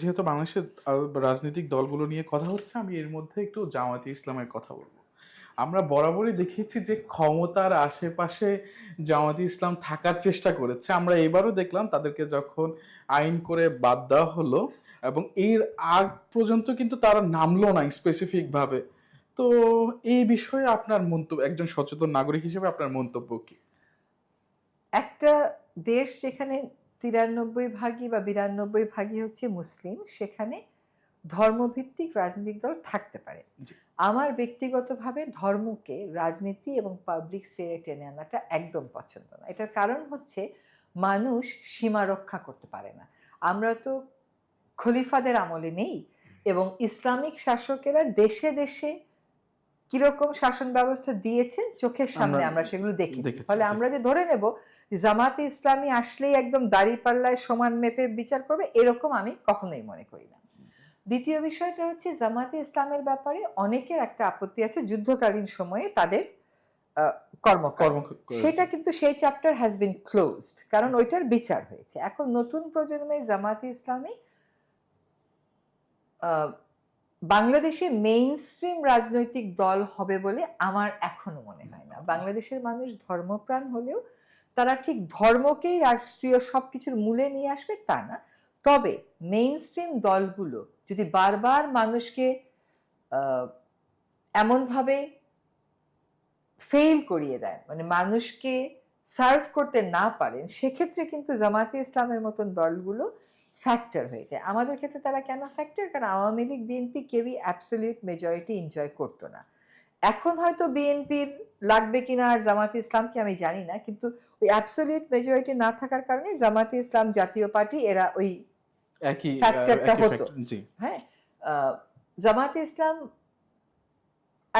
যেহেতু বাংলাদেশের রাজনৈতিক দলগুলো নিয়ে কথা হচ্ছে, আমি এর মধ্যে একটু জামাতি ইসলামের কথা বলব। আমরা বরাবরই দেখেছি যে ক্ষমতার আশেপাশে জামাতি ইসলাম থাকার চেষ্টা করেছে। আমরা এবারও দেখলাম তাদেরকে যখন আইন করে বাদ দেওয়া হলো এবং এর আগ পর্যন্ত কিন্তু তারা নামলো না স্পেসিফিকভাবে তো এই বিষয়ে আপনার মন্তব্য, একজন সচেতন নাগরিক হিসেবে আপনার মন্তব্য কি? একটা দেশ যেখানে তিরানব্বই ভাগই বা বিরানব্বই ভাগই হচ্ছে মুসলিম সেখানে ধর্মভিত্তিক রাজনৈতিক দল থাকতে পারে। আমার ব্যক্তিগতভাবে ধর্মকে রাজনীতি এবং পাবলিক স্ফিয়ারে টেনে আনাটা একদম পছন্দ না। এটার কারণ হচ্ছে মানুষ সীমা রক্ষা করতে পারে না। আমরা তো খলিফাদের আমলে নেই এবং ইসলামিক শাসকেরা দেশে দেশে কীরকম শাসন ব্যবস্থা দিয়েছেন চোখের সামনে আমরা সেগুলো দেখি ফলে আমরা যে ধরে নেব জামাতে ইসলামী আসলেই একদম দাড়ি পাল্লায় সমান মেপে বিচার করবে এরকম আমি কখনোই মনে করি না। দ্বিতীয় বিষয়টা হচ্ছে জামাতে ইসলামের ব্যাপারে অনেকের একটা আপত্তি আছে যুদ্ধকালীন সময়ে তাদের আহ, কর্মকর্ম কর্ম সেটা কিন্তু সেই চ্যাপ্টার হ্যাজ বিন ক্লোজড কারণ ওইটার বিচার হয়েছে। এখন নতুন প্রজন্মের জামাতে ইসলামী আহ, বাংলাদেশে মেইন স্ট্রিম রাজনৈতিক দল হবে বলে আমার এখনও মনে হয় না। বাংলাদেশের মানুষ ধর্মপ্রাণ হলেও তারা ঠিক ধর্মকেই রাষ্ট্রীয় সবকিছুর মূলে নিয়ে আসবে তা না। তবে মেইন স্ট্রিম দলগুলো যদি বারবার মানুষকে এমনভাবে ফেল করিয়ে দেন মানে মানুষকে সার্ভ করতে না পারেন, সেক্ষেত্রে কিন্তু জামাতে ইসলামের মতন দলগুলো ফ্যাক্টর হয়ে যায়। আমাদের ক্ষেত্রে তারা কেন ফ্যাক্টর কারণ আওয়ামী লীগ বিএনপি কেউই অ্যাবসলিউট মেজরিটি এনজয় করতো না। এখন হয়তো বিএনপির লাগবে কিনা আর জামাতে ইসলামকে আমি জানি না কিন্তু ওই অ্যাবসলিউট মেজরিটি না থাকার কারণে জামাতে ইসলাম জাতীয় পার্টি এরা ওই factor-টা হতো। হ্যাঁ? জামাতে ইসলাম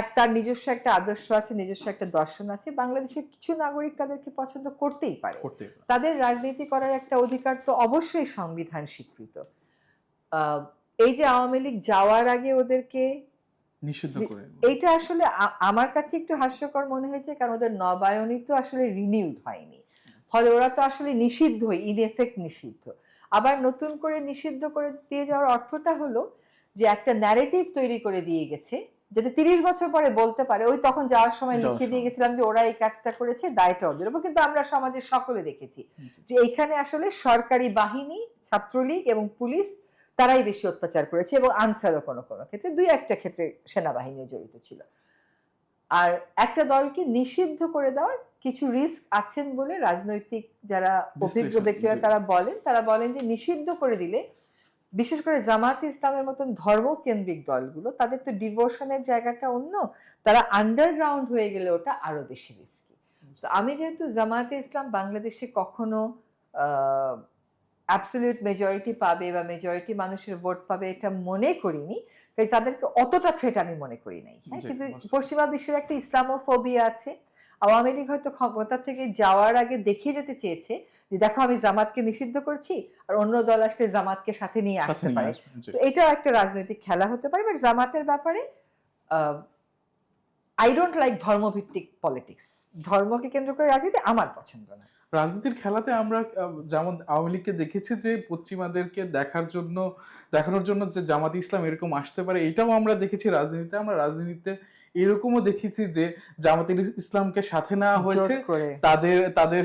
এক তার নিজস্ব একটা আদর্শ আছে নিজস্ব একটা দর্শন আছে। বাংলাদেশের কিছু নাগরিক তাদেরকে পছন্দ করতেই পারে। তাদের রাজনীতি করার একটা অধিকার তো অবশ্যই সংবিধান স্বীকৃত এই যে আওয়ামী লীগ যাওয়ার আগে ওদেরকে নিষিদ্ধ করে এইটা আসলে আমার কাছে একটু হাস্যকর মনে হয়েছে কারণ ওদের নবায়নই তো আসলে রিনিউড হয়নি। ফলে ওরা তো আসলে নিষিদ্ধ ইন এফেক্ট নিষিদ্ধ। আবার নতুন করে নিষিদ্ধ করে দিয়ে যাওয়ার অর্থটা হলো যে একটা ন্যারেটিভ তৈরি করে দিয়ে গেছে যাতে তিরিশ বছর পরে বলতে পারে ওই তখন যাওয়ার সময় লিখে দিয়ে গেছিলাম যে ওরা এই কাজটা করেছে দায়টা ওদের উপর কিন্তু আমরা সমাজের সকলে দেখেছি যে এখানে আসলে সরকারি বাহিনী ছাত্রলীগ এবং পুলিশ তারাই বেশি অত্যাচার করেছে এবং আনসারও কোনো কোনো ক্ষেত্রে দুই একটা ক্ষেত্রে সেনাবাহিনীও জড়িত ছিল। আর একটা দলকে নিষিদ্ধ করে দেওয়ার কিছু রিস্ক আছেন বলে রাজনৈতিক যারা অভিজ্ঞ ব্যক্তিরা তারা বলেন তারা বলেন যে নিষিদ্ধ করে দিলে বিশেষ করে জামাত ইসলামের মতন ধর্মকেন্দ্রিক দলগুলো তাদের তো ডিভোশনের জায়গাটা অন্য তারা আন্ডারগ্রাউন্ড হয়ে গেলে ওটা আরও বেশি রিস্কি তো আমি যেহেতু জামাতে ইসলাম বাংলাদেশে কখনো অ্যাবসলিউট মেজরিটি পাবে বা মেজরিটি মানুষের ভোট পাবে এটা মনে করিনি তাই তাদেরকে অতটা থ্রেট আমি মনে করি নাই। হ্যাঁ কিন্তু পশ্চিমা বিশ্বের একটা ইসলামোফোবিয়া আছে আওয়ামী লীগ হয়তো ক্ষমতা থেকে যাওয়ার আগে দেখিয়ে যেতে চেয়েছে যে দেখো আমি জামাতকে নিষিদ্ধ করছি আর অন্য দল আসলে জামাতকে সাথে নিয়ে আসতে পারে। তো এটাও একটা রাজনৈতিক খেলা হতে পারে বাট জামাতের ব্যাপারে আই ডোন্ট লাইক ধর্মভিত্তিক পলিটিক্স ধর্মকে কেন্দ্র করে রাজনীতি আমার পছন্দ না। রাজনীতির খেলাতে আমরা যেমন আওয়ামী লীগকে দেখেছি যে পশ্চিমাদেরকে দেখার জন্য দেখানোর জন্য যে জামাত ইসলাম এরকম আসতে পারে এটাও আমরা দেখেছি রাজনীতিতে। আমরা রাজনীতিতে এরকমও দেখেছি যে জামাত ইসলামকে সাথে নেওয়া হয়েছে। তাদের তাদের